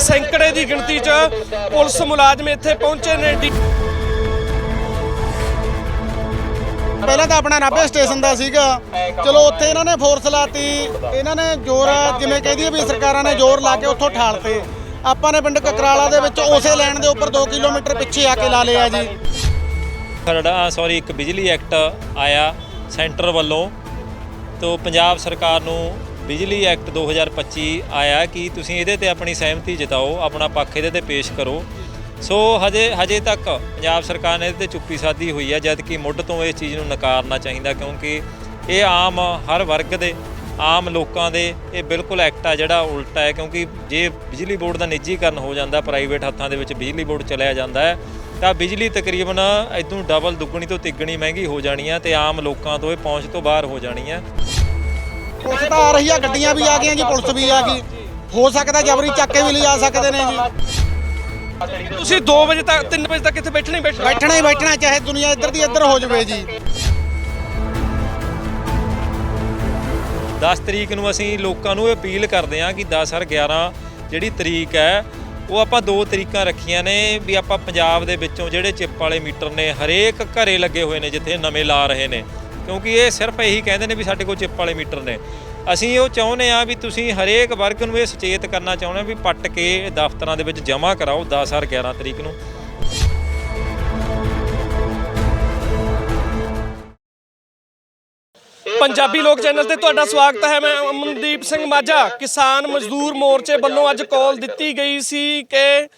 ਸੈਂਕੜੇ ਦੀ ਗਿਣਤੀ 'ਚ ਪੁਲਿਸ ਮੁਲਾਜ਼ਮ ਇੱਥੇ ਪਹੁੰਚੇ ਨੇ। ਪਹਿਲਾਂ ਤਾਂ ਆਪਣਾ ਨਾਭੇ ਸਟੇਸ਼ਨ ਦਾ ਸੀਗਾ। ਚਲੋ ਉੱਥੇ ਇਹਨਾਂ ਨੇ ਫੋਰਸ ਲਾਤੀ। ਇਹਨਾਂ ਨੇ ਜ਼ੋਰ ਜਿਵੇਂ ਕਹਿ ਦਈਏ ਵੀ ਸਰਕਾਰਾਂ ਨੇ ਜ਼ੋਰ ਲਾ ਕੇ ਉੱਥੋਂ ਠਾਲਤੇ। ਆਪਾਂ ਨੇ ਪਿੰਡ ਕਕਰਾਲਾ ਦੇ ਵਿੱਚ ਉਸੇ ਲਾਈਨ ਦੇ ਉੱਪਰ 2 ਕਿਲੋਮੀਟਰ ਪਿੱਛੇ ਆ ਕੇ ਲਾ ਲਿਆ ਜੀ। ਖਰੜਾ ਸੌਰੀ ਇੱਕ ਬਿਜਲੀ ਐਕਟ ਆਇਆ ਸੈਂਟਰ ਵੱਲੋਂ। ਤੋਂ ਪੰਜਾਬ ਸਰਕਾਰ ਨੂੰ ਬਿਜਲੀ ਐਕਟ 2025 ਆਇਆ ਕਿ ਤੁਸੀਂ ਇਹਦੇ ਤੇ ਆਪਣੀ ਸਹਿਮਤੀ ਜਤਾਓ, ਆਪਣਾ ਪੱਖ ਇਹਦੇ ਤੇ ਪੇਸ਼ ਕਰੋ। ਸੋ ਹਜੇ ਹਜੇ ਤੱਕ ਪੰਜਾਬ ਸਰਕਾਰ ਨੇ ਇਹਦੇ ਤੇ ਚੁੱਪੀ ਸਾਧੀ ਹੋਈ ਹੈ ਜਦ ਕਿ ਮੁੱਢ ਤੋਂ ਇਸ ਚੀਜ਼ ਨੂੰ ਨਕਾਰਨਾ ਚਾਹੀਦਾ, ਕਿਉਂਕਿ ਇਹ ਆਮ ਹਰ ਵਰਗ ਦੇ, ਆਮ ਲੋਕਾਂ ਦੇ ਇਹ ਬਿਲਕੁਲ ਐਕਟ ਆ ਜਿਹੜਾ ਉਲਟਾ ਹੈ, ਕਿਉਂਕਿ ਜੇ ਬਿਜਲੀ ਬੋਰਡ ਦਾ ਨਿੱਜੀਕਰਨ ਹੋ ਜਾਂਦਾ, ਪ੍ਰਾਈਵੇਟ ਹੱਥਾਂ ਦੇ ਵਿੱਚ ਬਿਜਲੀ ਬੋਰਡ ਚਲਿਆ ਜਾਂਦਾ ਹੈ, ਤਾਂ ਬਿਜਲੀ ਤਕਰੀਬਨ ਇਦੋਂ ਡਬਲ ਦੁੱਗਣੀ ਤੋਂ ਤਿੱਗਣੀ ਮਹਿੰਗੀ ਹੋ ਜਾਣੀ ਆ ਤੇ ਆਮ ਲੋਕਾਂ ਤੋਂ ਇਹ ਪਹੁੰਚ ਤੋਂ ਬਾਹਰ ਹੋ ਜਾਣੀ ਆ। ਪੁਲਿਸ ਤਾਂ ਆ ਰਹੀ ਆ ਗੱਡੀਆਂ ਵੀ ਆ ਗਈਆਂ ਜੀ ਪੁਲਿਸ ਵੀ ਆ ਗਈ। ਹੋ ਸਕਦਾ ਜਬਰੀ ਚੱਕ ਕੇ ਵੀ ਲਿਜਾ ਸਕਦੇ ਨੇ ਜੀ। ਤੁਸੀਂ 2 ਵਜੇ ਤੱਕ 3 ਵਜੇ ਤੱਕ ਇੱਥੇ ਬੈਠਣਾ ਹੀ ਬੈਠਣਾ। ਬੈਠਣਾ ਹੀ ਬੈਠਣਾ ਚਾਹੇ ਦੁਨੀਆ ਇੱਧਰ ਦੀ ਇੱਧਰ ਹੋ ਜਾਵੇ ਜੀ। 10 ਤਰੀਕ ਨੂੰ ਅਸੀਂ ਲੋਕਾਂ ਨੂੰ ਇਹ ਅਪੀਲ ਕਰਦੇ ਹਾਂ ਕਿ 10 ਹਰ 11 ਜਿਹੜੀ ਤਰੀਕ ਹੈ ਉਹ ਆਪਾਂ ਦੋ ਤਰੀਕਾਂ ਰੱਖੀਆਂ ਨੇ ਵੀ ਆਪਾਂ ਪੰਜਾਬ ਦੇ ਵਿੱਚੋਂ ਜਿਹੜੇ ਚਿੱਪ ਵਾਲੇ ਮੀਟਰ ਨੇ ਹਰੇਕ ਘਰੇ ਲੱਗੇ ਹੋਏ ਨੇ ਜਿੱਥੇ ਨਵੇਂ ਲਾ ਰਹੇ ਨੇ। ਕਿਉਂਕਿ ਇਹ ਸਿਰਫ ਇਹੀ ਕਹਿੰਦੇ ਨੇ ਵੀ ਸਾਡੇ ਕੋਲ ਚਿੱਪ ਵਾਲੇ ਮੀਟਰ ਨੇ। ਅਸੀਂ ਉਹ ਚਾਹੁੰਦੇ ਆ ਵੀ ਤੁਸੀਂ ਹਰੇਕ ਵਰਗ ਨੂੰ ਇਹ ਸੁਚੇਤ ਕਰਨਾ ਚਾਹੁੰਦੇ ਆ ਵੀ ਪੱਟ ਕੇ ਦਫ਼ਤਰਾਂ ਦੇ ਵਿੱਚ ਜਮ੍ਹਾਂ ਕਰਾਓ 10 ਹਰ 11 ਤਰੀਕ ਨੂੰ। ਪੰਜਾਬੀ ਲੋਕ ਚੈਨਲ ਤੇ ਤੁਹਾਡਾ ਸਵਾਗਤ ਹੈ। ਮੈਂ ਅਮਨਦੀਪ ਸਿੰਘ ਮਾਝਾ। ਕਿਸਾਨ ਮਜ਼ਦੂਰ ਮੋਰਚੇ ਵੱਲੋਂ ਅੱਜ ਕਾਲ ਦਿੱਤੀ ਗਈ ਸੀ ਕਿ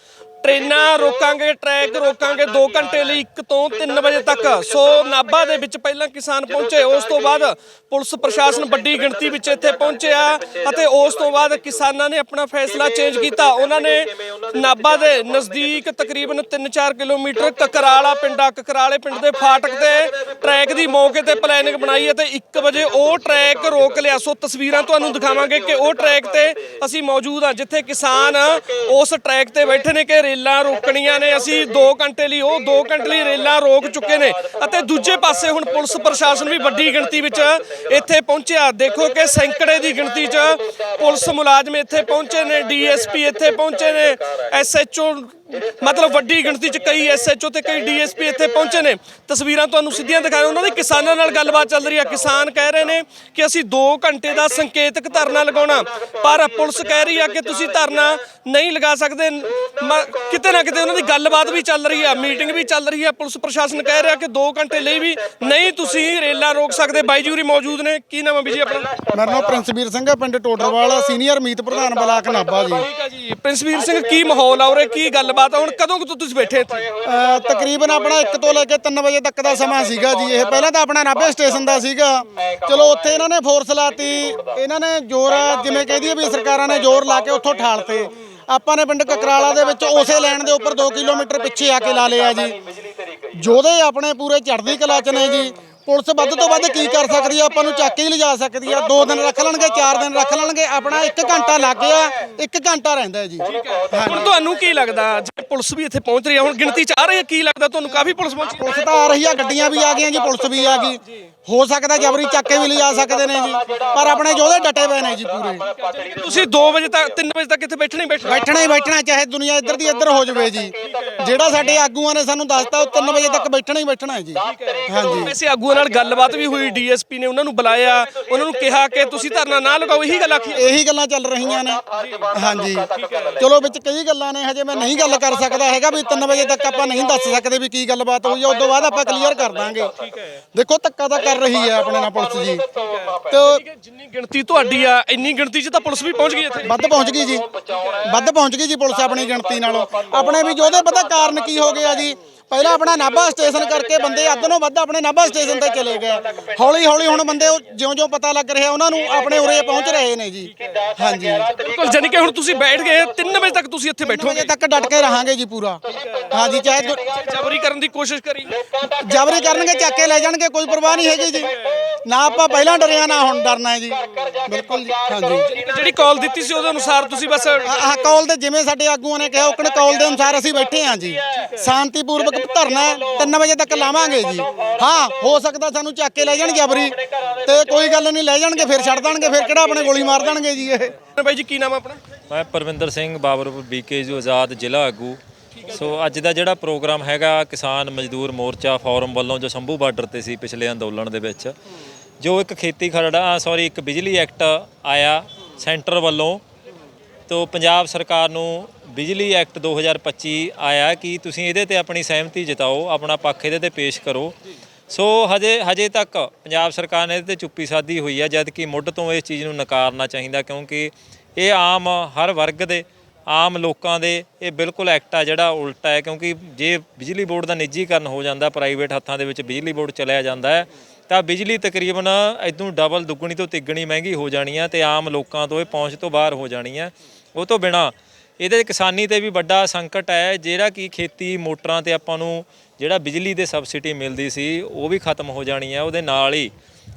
ਟ੍ਰੇਨਾਂ ਰੋਕਾਂਗੇ, ਟਰੈਕ ਰੋਕਾਂਗੇ 2 ਘੰਟੇ ਲਈ 1 ਤੋਂ 3 ਵਜੇ ਤੱਕ। ਸੋ ਨਾਭਾ ਦੇ ਵਿੱਚ ਪਹਿਲਾਂ ਕਿਸਾਨ ਪਹੁੰਚੇ, ਉਸ ਤੋਂ ਬਾਅਦ ਪੁਲਿਸ ਪ੍ਰਸ਼ਾਸਨ ਵੱਡੀ ਗਿਣਤੀ ਵਿੱਚ ਇੱਥੇ ਪਹੁੰਚਿਆ ਅਤੇ ਉਸ ਤੋਂ ਬਾਅਦ ਕਿਸਾਨਾਂ ਨੇ ਆਪਣਾ ਫੈਸਲਾ ਚੇਂਜ ਕੀਤਾ। ਉਹਨਾਂ ਨੇ ਨਾਭਾ ਦੇ ਨਜ਼ਦੀਕ ਤਕਰੀਬਨ 3-4 ਕਿਲੋਮੀਟਰ ਕਕਰਾਲਾ ਪਿੰਡਾ, ਕਕਰਾਲੇ ਪਿੰਡ ਦੇ ਫਾਟਕ ਤੇ ਟਰੈਕ ਦੀ ਮੌਕੇ ਤੇ ਪਲੈਨਿੰਗ ਬਣਾਈ ਅਤੇ 1 ਵਜੇ ਉਹ ਟਰੈਕ ਰੋਕ ਲਿਆ। ਸੋ ਤਸਵੀਰਾਂ ਤੁਹਾਨੂੰ ਦਿਖਾਵਾਂਗੇ ਕਿ ਉਹ ਟਰੈਕ ਤੇ ਅਸੀਂ ਮੌਜੂਦ ਹਾਂ, ਜਿੱਥੇ ਕਿਸਾਨ ਉਸ ਟਰੈਕ ਤੇ ਬੈਠੇ ਨੇ ਕਿ ਰੇਲਾਂ ਰੋਕਣੀਆਂ ਨੇ। ਅਸੀਂ 2 ਘੰਟੇ ਲਈ ਉਹ 2 ਘੰਟੇ ਲਈ ਰੇਲਾਂ ਰੋਕ ਚੁੱਕੇ ਨੇ। ਅਤੇ ਦੂਜੇ ਪਾਸੇ ਹੁਣ ਪੁਲਿਸ ਪ੍ਰਸ਼ਾਸਨ ਵੀ ਵੱਡੀ ਗਿਣਤੀ ਵਿੱਚ ਇੱਥੇ ਪਹੁੰਚਿਆ। ਦੇਖੋ ਕਿ ਸੈਂਕੜੇ ਦੀ ਗਿਣਤੀ 'ਚ ਪੁਲਿਸ ਮੁਲਾਜ਼ਮ ਇੱਥੇ ਪਹੁੰਚੇ ਨੇ, ਡੀਐਸਪੀ ਇੱਥੇ ਪਹੁੰਚੇ ਨੇ, ਐਸਐਚਓ ਮਤਲਬ ਵੱਡੀ ਗਿਣਤੀ 'ਚ ਕਈ ਐਸਐਚਓ ਤੇ ਕਈ ਡੀਐਸਪੀ ਇੱਥੇ ਪਹੁੰਚੇ ਨੇ। ਤਸਵੀਰਾਂ ਤੁਹਾਨੂੰ ਸਿੱਧੀਆਂ ਦਿਖਾ ਰਹੇ ਉਹਨਾਂ ਦੀ। ਕਿਸਾਨਾਂ ਨਾਲ ਗੱਲਬਾਤ ਚੱਲ ਰਹੀ ਹੈ ਕਿਸਾਨ ਕਹਿ ਰਹੇ ਨੇ ਕਿ ਅਸੀਂ 2 ਘੰਟੇ ਦਾ ਸੰਕੇਤਕ ਧਰਨਾ ਲਗਾਉਣਾ। ਪਰ ਪੁਲਿਸ ਕਹਿ ਰਹੀ ਆ ਕਿ ਤੁਸੀਂ ਧਰਨਾ ਨਹੀਂ ਲਗਾ ਸਕਦੇ। ਕਿਤੇ ਨਾ ਕਿਤੇ ਉਹਨਾਂ ਦੀ ਗੱਲਬਾਤ ਵੀ ਚੱਲ ਰਹੀ ਆ ਮੀਟਿੰਗ ਵੀ ਚੱਲ ਰਹੀ ਆ। ਪੁਲਿਸ ਪ੍ਰਸ਼ਾਸਨ ਕਹਿ ਰਿਹਾ ਕਿ 2 ਘੰਟੇ ਲਈ ਵੀ ਨਹੀਂ ਤੁਸੀਂ ਰੇਲਾਂ ਰੋਕ ਸਕਦੇ। ਬਾਈ ਜੂਰੀ ਮੌਜੂਦ ਨੇ। ਕੀ ਨਾਮ ਹੈ ਵੀ ਜੀ ਆਪਣਾ? ਮੇਰਾ ਨਾਮ ਪ੍ਰਿੰਸਵੀਰ ਸਿੰਘ ਹੈ ਪਿੰਡ ਟੋਡਰਵਾਲ ਸੀਨੀਅਰ ਮੀਤ ਪ੍ਰਧਾਨ ਬਲਾਕ ਨਾਭਾ ਜੀ। ਠੀਕ ਹੈ ਜੀ। ਪ੍ਰਿੰਸਵੀਰ ਸਿੰਘ ਕੀ ਮਾਹੌਲ ਆ ਉਰੇ? ਕੀ ਗੱਲਬਾਤ ਆ ਹੁਣ ਕਦੋਂ ਕੁ ਤੋਂ ਤੁਸੀਂ ਬੈਠੇ ਇੱਥੇ? ਅ, ਤਕਰੀਬਨ ਆਪਣਾ 1 ਤੋਂ ਲੈ ਕੇ 3 ਵਜੇ ਤੱਕ ਦਾ ਸਮਾਂ ਸੀਗਾ ਜੀ। ਇਹ ਪਹਿਲਾਂ ਤਾਂ ਆਪਣਾ ਨਾਭੇ ਸਟੇਸ਼ਨ ਦਾ ਸੀਗਾ। ਚਲੋ ਉੱਥੇ ਇਹਨਾਂ ਨੇ ਫੋਰਸ ਲਾਤੀ। ਇਹਨਾਂ ਨੇ ਜ਼ੋਰ ਜਿਵੇਂ ਕਹਿ ਦਈਏ ਵੀ ਸਰਕਾਰਾਂ ਨੇ ਜ਼ੋਰ ਲਾ ਕੇ ਉੱਥੋਂ ਠਾਲਤੇ ਆਪਾਂ ਨੇ ਪਿੰਡ ਕਕਰਾਲਾ ਦੇ ਵਿੱਚ ਉਸੇ ਲਾਈਨ ਦੇ ਉੱਪਰ 2 ਕਿਲੋਮੀਟਰ ਪਿੱਛੇ ਆ ਕੇ ਲਾ ਲਿਆ ਜੀ। ਜੋਧੇ ਆਪਣੇ ਪੂਰੇ ਚੜ੍ਹਦੀ ਕਲਾ ਚ ਨੇ ਜੀ। ਪੁਲਿਸ ਵੱਧ ਤੋਂ ਵੱਧ ਕੀ ਕਰ ਸਕਦੀ ਆ? ਆਪਾਂ ਨੂੰ ਚੱਕ ਕੇ ਹੀ ਲਿਜਾ ਸਕਦੀ ਆ। 2 ਦਿਨ ਰੱਖ ਲੈਣਗੇ 4 ਦਿਨ ਰੱਖ ਲੈਣਗੇ। ਆਪਣਾ 1 ਘੰਟਾ ਲੱਗ ਗਿਆ 1 ਘੰਟਾ ਰਹਿੰਦਾ ਜੀ। ਹੁਣ ਤੁਹਾਨੂੰ ਕੀ ਲੱਗਦਾ? ਜੇ ਪੁਲਿਸ ਵੀ ਇੱਥੇ ਪਹੁੰਚ ਰਹੀ ਹੈ ਹੁਣ ਗਿਣਤੀ ਚ ਆ ਰਹੀ ਹੈ ਕੀ ਲੱਗਦਾ ਤੁਹਾਨੂੰ? ਕਾਫੀ ਪੁਲਿਸ ਪਹੁੰਚੀ? ਪੁਲਿਸ ਤਾਂ ਆ ਰਹੀ ਆ ਗੱਡੀਆਂ ਵੀ ਆ ਗਈਆਂ ਜੀ ਪੁਲਿਸ ਵੀ ਆ ਗਈ। ਹੋ ਸਕਦਾ ਜਬਰੀ ਚੱਕ ਕੇ ਵੀ ਲਿਜਾ ਸਕਦੇ ਨੇ ਜੀ। ਪਰ ਆਪਣੇ ਯੋਧੇ ਡਟੇ ਪਏ ਨੇ ਜੀ ਪੂਰੇ। ਤੁਸੀਂ 2 ਵਜੇ ਤੱਕ 3 ਵਜੇ ਤੱਕ ਇੱਥੇ ਬੈਠਣਾ ਹੀ ਬੈਠਣਾ। ਬੈਠਣਾ ਹੀ ਬੈਠਣਾ ਚਾਹੇ ਦੁਨੀਆ ਇੱਧਰ ਦੀ ਇੱਧਰ ਹੋ ਜਾਵੇ ਜੀ। ਜਿਹੜਾ ਸਾਡੇ ਆਗੂਆਂ ਨੇ ਸਾਨੂੰ ਦੱਸਤਾ ਉਹ 3 ਵਜੇ ਤੱਕ ਬੈਠਣਾ ਹੀ ਬੈਠਣਾ ਹੈ ਜੀ। ਹਾਂਜੀ। ਵੈਸੇ ਆਗੂਆਂ ਨਾਲ ਗੱਲਬਾਤ ਵੀ ਹੋਈ ਡੀਐਸਪੀ ਨੇ ਉਹਨਾਂ ਨੂੰ ਬੁਲਾਇਆ ਉਹਨਾਂ ਨੂੰ ਕਿਹਾ ਕਿ ਤੁਸੀਂ ਧਰਨਾ ਨਾ ਲਗਾਓ ਇਹੀ ਗੱਲ ਆਖੀ। ਇਹੀ ਗੱਲਾਂ ਚੱਲ ਰਹੀਆਂ ਨੇ। ਹਾਂਜੀ। ਚਲੋ ਵਿੱਚ ਕਈ ਗੱਲਾਂ ਨੇ ਹਜੇ ਮੈਂ ਨਹੀਂ ਗੱਲ ਕਰ ਸਕਦਾ ਹੈਗਾ ਵੀ 3 ਵਜੇ ਤੱਕ ਆਪਾਂ ਨਹੀਂ ਦੱਸ ਸਕਦੇ ਵੀ ਕੀ ਗੱਲਬਾਤ ਹੋਈ ਹੈ ਉਸ ਤੋਂ ਬਾਅਦ ਆਪਾਂ ਕਲੀਅਰ ਕਰ ਦਾਂਗੇ। ਦੇਖੋ ਧੱਕਾ ਤਾਂ ਕਰ ਰਹੀ ਹੈ ਆਪਣੇ ਨਾਲ ਪੁਲਿਸ ਜੀ। ਤੇ ਜਿੰਨੀ ਗਿਣਤੀ ਤੁਹਾਡੀ ਆ ਇੰਨੀ ਗਿਣਤੀ 'ਚ ਤਾਂ ਪੁਲਿਸ ਵੀ ਪਹੁੰਚ ਗਈ ਇੱਥੇ। ਵੱਧ ਪਹੁੰਚ ਗਈ ਜੀ। ਵੱਧ ਪਹੁੰਚ ਗਈ ਜੀ ਪੁਲਿਸ ਆਪਣੀ ਗਿਣਤੀ ਨਾਲੋਂ। ਆਪਣੇ ਵੀ ਜਿਹਦੇ ਪਤਾ ਕਾਰਨ ਕੀ ਹੋ ਗਿਆ ਜੀ? ਪਹਿਲਾਂ ਆਪਣਾ ਨਾਭਾ ਸਟੇਸ਼ਨ ਕਰਕੇ ਬੰਦੇ ਅੱਧ ਨੂੰ ਵੱਧ ਆਪਣੇ ਨਾਭਾ ਸਟੇਸ਼ਨ ਤੇ ਚਲੇ ਗਏ। ਹੌਲੀ ਹੌਲੀ ਹੁਣ ਬੰਦੇ ਜਿਉਂ-ਜਿਉਂ ਪਤਾ ਲੱਗ ਰਿਹਾ ਉਹਨਾਂ ਨੂੰ ਆਪਣੇ ਉਰੇ ਪਹੁੰਚ ਰਹੇ ਨੇ ਜੀ। ਹਾਂਜੀ ਬਿਲਕੁਲ ਜਾਨੀ ਕਿ ਹੁਣ ਤੁਸੀਂ ਬੈਠ ਗਏ 3 ਵਜੇ ਤੱਕ ਤੁਸੀਂ ਇੱਥੇ ਵਜੇ ਬੈਠੋਗੇ। ਤੱਕ ਡਟ ਕੇ ਰਹਾਂਗੇ ਜੀ ਪੂਰਾ। ਹਾਂਜੀ ਚਾਹੇ ਜਬਰੀ ਕਰਨ ਦੀ ਕੋਸ਼ਿਸ਼ ਕਰੀ। ਜਬਰੀ ਕਰਨਗੇ ਚੱਕ ਕੇ ਲੈ ਜਾਣਗੇ ਕੋਈ ਪਰਵਾਹ ਨਹੀਂ ਹੈਗੀ ਜੀ। ਨਾ ਆਪਾਂ ਪਹਿਲਾਂ ਡਰਿਆ ਨਾ ਹੁਣ ਡਰਨਾ ਹੈ ਜੀ। ਬਿਲਕੁਲ ਜੀ ਹਾਂਜੀ। ਜਿਹੜੀ ਕਾਲ ਦਿੱਤੀ ਸੀ ਉਹਦੇ ਅਨੁਸਾਰ ਤੁਸੀਂ ਬਸ ਆਹ ਕਾਲ ਦੇ ਜਿਵੇਂ ਸਾਡੇ ਆਗੂਆਂ ਨੇ ਕਿਹਾ ਉਕਣ ਕਾਲ ਦੇ ਅਨੁਸਾਰ ਅਸੀਂ ਬੈਠੇ ਹਾਂ ਜੀ। ਸ਼ਾਂਤੀਪੂਰਵਕ ਧਰਨਾ 3 ਵਜੇ ਤੱਕ ਲਾਵਾਂਗੇ ਜੀ। ਹਾਂ ਹੋ ਸਕਦਾ ਸਾਨੂੰ ਚੱਕ ਕੇ ਲੈ ਜਾਣਗੇ ਅਬਰੀ ਤੇ ਕੋਈ ਗੱਲ ਨਹੀਂ ਲੈ ਜਾਣਗੇ ਫਿਰ ਛੱਡ ਦੇਣਗੇ ਫਿਰ ਕਿਹੜਾ ਆਪਣੇ ਗੋਲੀ ਮਾਰ ਦੇਣਗੇ ਜੀ ਇਹ। ਬਾਈ ਜੀ ਕੀ ਨਾਮ ਆਪਣਾ? ਮੈਂ ਪਰਵਿੰਦਰ ਸਿੰਘ ਬਾਬਰਪੁਰ ਬੀਕੇਯੂ ਆਜ਼ਾਦ ਜ਼ਿਲ੍ਹਾ ਆਗੂ। ਸੋ ਅੱਜ ਦਾ ਜਿਹੜਾ ਪ੍ਰੋਗਰਾਮ ਹੈਗਾ ਕਿਸਾਨ ਮਜ਼ਦੂਰ ਮੋਰਚਾ ਫੋਰਮ ਵੱਲੋਂ ਜੋ ਸੰਭੂ ਬਾਰਡਰ ਤੇ ਸੀ ਪਿਛਲੇ ਅੰਦੋਲਨ ਦੇ ਵਿੱਚ ਜੋ ਇੱਕ ਖੇਤੀ ਖਰੜਾ ਸੌਰੀ ਇੱਕ ਬਿਜਲੀ ਐਕਟ ਆਇਆ ਸੈਂਟਰ ਵੱਲੋਂ ਤੋਂ ਪੰਜਾਬ ਸਰਕਾਰ ਨੂੰ ਬਿਜਲੀ ਐਕਟ 2025 ਆਇਆ ਕਿ ਤੁਸੀਂ ਇਹਦੇ ਤੇ ਆਪਣੀ ਸਹਿਮਤੀ ਜਤਾਓ, ਆਪਣਾ ਪੱਖ ਇਹਦੇ ਤੇ ਪੇਸ਼ ਕਰੋ। ਸੋ ਹਜੇ ਹਜੇ ਤੱਕ ਪੰਜਾਬ ਸਰਕਾਰ ਨੇ ਇਹਦੇ ਤੇ ਚੁੱਪੀ ਸਾਧੀ ਹੋਈ ਹੈ ਜਦ ਕਿ ਮੁੱਢ ਤੋਂ ਇਸ ਚੀਜ਼ ਨੂੰ ਨਕਾਰਨਾ ਚਾਹੀਦਾ, ਕਿਉਂਕਿ ਇਹ ਆਮ ਹਰ ਵਰਗ ਦੇ, ਆਮ ਲੋਕਾਂ ਦੇ ਇਹ ਬਿਲਕੁਲ ਐਕਟ ਆ ਜਿਹੜਾ ਉਲਟਾ ਹੈ, ਕਿਉਂਕਿ ਜੇ ਬਿਜਲੀ ਬੋਰਡ ਦਾ ਨਿੱਜੀਕਰਨ ਹੋ ਜਾਂਦਾ, ਪ੍ਰਾਈਵੇਟ ਹੱਥਾਂ ਦੇ ਵਿੱਚ ਬਿਜਲੀ ਬੋਰਡ ਚਲਿਆ ਜਾਂਦਾ ਹੈ, ਤਾਂ ਬਿਜਲੀ ਤਕਰੀਬਨ ਇਦੋਂ ਡਬਲ ਦੁੱਗਣੀ ਤੋਂ ਤਿੱਗਣੀ ਮਹਿੰਗੀ ਹੋ ਜਾਣੀ ਹੈ ਤੇ ਆਮ ਲੋਕਾਂ ਤੋਂ ਇਹ ਪਹੁੰਚ ਤੋਂ ਬਾਹਰ ਹੋ ਜਾਣੀ ਹੈ ਉਹ ਤੋਂ ਬਿਨਾ ਇਹਦੇ 'ਚ ਕਿਸਾਨੀ ਤੇ ਵੀ ਵੱਡਾ ਸੰਕਟ ਹੈ, ਜਿਹੜਾ ਕਿ ਖੇਤੀ ਮੋਟਰਾਂ ਤੇ ਆਪਾਂ ਨੂੰ ਜਿਹੜਾ ਬਿਜਲੀ ਦੇ ਸਬਸਿਡੀ ਮਿਲਦੀ ਸੀ, ਉਹ ਵੀ ਖਤਮ ਹੋ ਜਾਣੀ ਹੈ, ਉਹਦੇ ਨਾਲ ਹੀ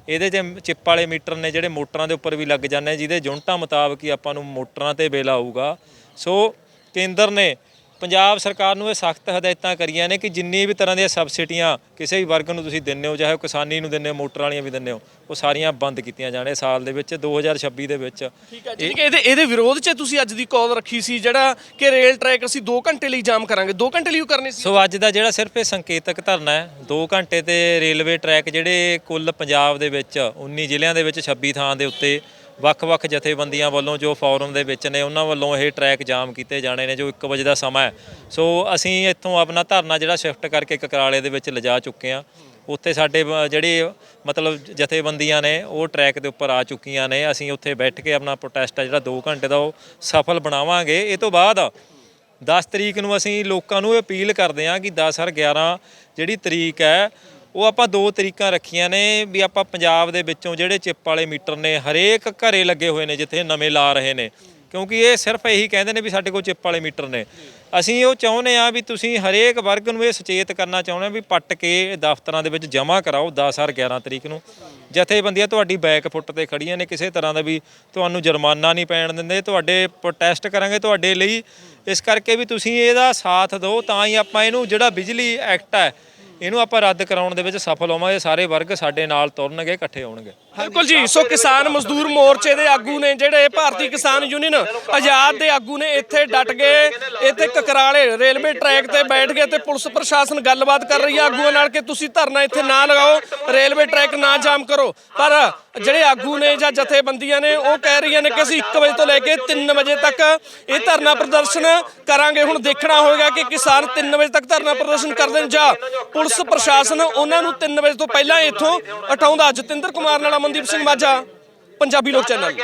ਇਹਦੇ 'ਚ ਚਿੱਪ ਵਾਲੇ ਮੀਟਰ ਨੇ ਜਿਹੜੇ ਮੋਟਰਾਂ ਦੇ ਉੱਪਰ ਵੀ ਲੱਗ ਜਾਂਦੇ ਜਿਹਦੇ ਯੂਨਿਟਾਂ ਮੁਤਾਬਕ ਹੀ ਆਪਾਂ ਨੂੰ ਮੋਟਰਾਂ ਤੇ ਬਿੱਲ ਆਊਗਾ। ਸੋ ਕੇਂਦਰ ਨੇ ਪੰਜਾਬ ਸਰਕਾਰ ਨੂੰ ਇਹ ਸਖਤ ਹਦਾਇਤਾਂ ਕਰੀਆਂ ਨੇ ਕਿ ਜਿੰਨੀ ਵੀ ਤਰ੍ਹਾਂ ਦੀਆਂ ਸਬਸਿਡੀਆਂ ਕਿਸੇ ਵੀ ਵਰਗ ਨੂੰ ਤੁਸੀਂ ਦਿੰਦੇ ਹੋ ਚਾਹੇ ਉਹ ਕਿਸਾਨੀ ਨੂੰ ਦਿੰਦੇ ਹੋ ਮੋਟਰ ਵਾਲੀਆਂ ਵੀ ਦਿੰਦੇ ਹੋ ਉਹ ਸਾਰੀਆਂ ਬੰਦ ਕੀਤੀਆਂ ਜਾਣੇ ਸਾਲ ਦੇ ਵਿੱਚ 2026 ਦੇ ਵਿੱਚ। ਠੀਕ ਹੈ ਜੀ ਕਿ ਇਹਦੇ ਇਹਦੇ ਵਿਰੋਧ 'ਚ ਤੁਸੀਂ ਅੱਜ ਦੀ ਕਾਲ ਰੱਖੀ ਸੀ ਜਿਹੜਾ ਕਿ ਰੇਲ ਟਰੈਕ ਅਸੀਂ 2 ਘੰਟੇ ਲਈ ਜਾਮ ਕਰਾਂਗੇ। 2 ਘੰਟੇ ਲਈ ਉਹ ਕਰਨੀ ਸੀ? ਸੋ ਅੱਜ ਦਾ ਜਿਹੜਾ ਸਿਰਫ ਇਹ ਸੰਕੇਤਕ ਧਰਨਾ ਹੈ 2 ਘੰਟੇ ਤੇ ਰੇਲਵੇ ਟਰੈਕ ਜਿਹੜੇ ਕੁੱਲ ਪੰਜਾਬ ਦੇ ਵਿੱਚ 19 ਜ਼ਿਲ੍ਹਿਆਂ ਦੇ ਵਿੱਚ 26 ਥਾਂ ਦੇ ਉੱਤੇ ਵੱਖ-ਵੱਖ ਜਥੇਬੰਦੀਆਂ ਵੱਲੋਂ ਜੋ ਫੋਰਮ ਦੇ ਵਿੱਚ ਨੇ, ਉਹਨਾਂ ਵੱਲੋਂ ਇਹ ਟਰੈਕ ਜਾਮ ਕੀਤੇ ਜਾਣੇ ਨੇ, ਜੋ 1 ਵਜੇ ਦਾ ਸਮਾਂ ਹੈ। ਸੋ ਅਸੀਂ ਇੱਥੋਂ ਆਪਣਾ ਧਰਨਾ ਜਿਹੜਾ ਸ਼ਿਫਟ ਕਰਕੇ ਕਕਰਾਲੇ ਦੇ ਵਿੱਚ ਲਿਜਾ ਚੁੱਕੇ ਹਾਂ। ਉੱਥੇ ਸਾਡੇ ਬ- ਜਿਹੜੇ ਮਤਲਬ ਜਥੇਬੰਦੀਆਂ ਨੇ, ਉਹ ਟਰੈਕ ਦੇ ਉੱਪਰ ਆ ਚੁੱਕੀਆਂ ਨੇ। ਅਸੀਂ ਉੱਥੇ ਬੈਠ ਕੇ ਆਪਣਾ ਪ੍ਰੋਟੈਸਟ ਹੈ ਜਿਹੜਾ 2 ਘੰਟੇ ਦਾ, ਉਹ ਸਫਲ ਬਣਾਵਾਂਗੇ। ਇਹ ਤੋਂ ਬਾਅਦ 10 ਤਰੀਕ ਨੂੰ ਅਸੀਂ ਲੋਕਾਂ ਨੂੰ ਅਪੀਲ ਕਰਦੇ ਹਾਂ ਕਿ 10 ਹਰ 11 ਜਿਹੜੀ ਤਰੀਕ ਹੈ ਉਹ ਆਪਾਂ ਦੋ ਤਰੀਕਾਂ ਰੱਖੀਆਂ ਨੇ ਵੀ ਆਪਾਂ ਪੰਜਾਬ ਦੇ ਵਿੱਚੋਂ ਜਿਹੜੇ ਚਿੱਪ ਵਾਲੇ ਮੀਟਰ ਨੇ, ਹਰੇਕ ਘਰੇ ਲੱਗੇ ਹੋਏ ਨੇ ਜਿੱਥੇ ਨਵੇਂ ਲਾ ਰਹੇ ਨੇ। ਕਿਉਂਕਿ ਇਹ ਸਿਰਫ ਇਹੀ ਕਹਿੰਦੇ ਨੇ ਵੀ ਸਾਡੇ ਕੋਲ ਚਿੱਪ ਵਾਲੇ ਮੀਟਰ ਨੇ। ਅਸੀਂ ਉਹ ਚਾਹੁੰਦੇ ਆ ਵੀ ਤੁਸੀਂ ਹਰੇਕ ਵਰਗ ਨੂੰ ਇਹ ਸੁਚੇਤ ਕਰਨਾ ਚਾਹੁੰਦੇ ਆ ਵੀ ਪੱਟ ਕੇ ਦਫ਼ਤਰਾਂ ਦੇ ਵਿੱਚ ਜਮ੍ਹਾਂ ਕਰਾਓ 10 ਹਰ 11 ਤਰੀਕ ਨੂੰ। ਜਥੇਬੰਦੀਆਂ ਤੁਹਾਡੀ ਬੈਕ ਫੁੱਟ ਤੇ ਖੜੀਆਂ ਨੇ ਕਿਸੇ ਤਰ੍ਹਾਂ ਦਾ ਵੀ ਤੁਹਾਨੂੰ ਜੁਰਮਾਨਾ ਨਹੀਂ ਪੈਣ ਦਿੰਦੇ। ਤੁਹਾਡੇ ਪ੍ਰੋਟੈਸਟ ਕਰਾਂਗੇ ਤੁਹਾਡੇ ਲਈ। ਇਸ ਕਰਕੇ ਵੀ ਤੁਸੀਂ ਇਹਦਾ ਸਾਥ ਦਿਓ, ਤਾਂ ਹੀ ਆਪਾਂ ਇਹਨੂੰ ਜਿਹੜਾ ਬਿਜਲੀ ਐਕਟ ਹੈ ਇਹਨੂੰ ਆਪਾਂ ਰੱਦ ਕਰਾਉਣ ਦੇ ਵਿੱਚ ਸਫਲ ਹੋਵਾਂਗੇ, ਸਾਰੇ ਵਰਗ ਸਾਡੇ ਨਾਲ ਤੁਰਨਗੇ, ਇਕੱਠੇ ਹੋਣਗੇ। ਬਿਲਕੁਲ ਜੀ, ਸੋ ਕਿਸਾਨ ਮਜ਼ਦੂਰ ਮੋਰਚੇ ਦੇ ਆਗੂ ਨੇ ਜਿਹੜੇ ਭਾਰਤੀ ਕਿਸਾਨ ਯੂਨੀਅਨ ਆਜ਼ਾਦ ਦੇ ਆਗੂ ਨੇ ਇੱਥੇ ਡਟ ਗਏ, ਇੱਥੇ ਕਕਰਾਲੇ ਰੇਲਵੇ ਟਰੈਕ ਤੇ ਬੈਠ ਗਏ ਤੇ ਪੁਲਿਸ ਪ੍ਰਸ਼ਾਸਨ ਗੱਲਬਾਤ ਕਰ ਰਹੀ ਹੈ ਆਗੂਆਂ ਨਾਲ ਕਿ ਤੁਸੀਂ ਧਰਨਾ ਇੱਥੇ ਨਾ ਲਗਾਓ, ਰੇਲਵੇ ਟਰੈਕ ਨਾ ਜਾਮ ਕਰੋ। ਪਰ ਜਿਹੜੇ ਆਗੂ ਨੇ ਜਾਂ ਜਥੇਬੰਦੀਆਂ ਨੇ, ਉਹ ਕਹਿ ਰਹੀਆਂ ਨੇ ਕਿ ਅਸੀਂ 1 ਵਜੇ ਤੋਂ ਲੈ ਕੇ 3 ਵਜੇ ਤੱਕ ਇਹ ਧਰਨਾ ਪ੍ਰਦਰਸ਼ਨ ਕਰਾਂਗੇ। ਹੁਣ ਦੇਖਣਾ ਹੋਵੇਗਾ ਕਿ ਕਿਸਾਨ 3 ਵਜੇ ਤੱਕ ਧਰਨਾ ਪ੍ਰਦਰਸ਼ਨ ਕਰਦੇ ਨੇ ਜਾਂ ਪੁਲਿਸ ਪ੍ਰਸ਼ਾਸਨ ਉਹਨਾਂ ਨੂੰ 3 ਵਜੇ ਤੋਂ ਪਹਿਲਾਂ ਇੱਥੋਂ ਹਟਾਉਂਦਾ। ਜਤਿੰਦਰ ਕੁਮਾਰ ਨਾਲ ਅਮਨਦੀਪ ਸਿੰਘ ਮਾਝਾ ਪੰਜਾਬੀ ਲੋਕ ਚੈਨਲ।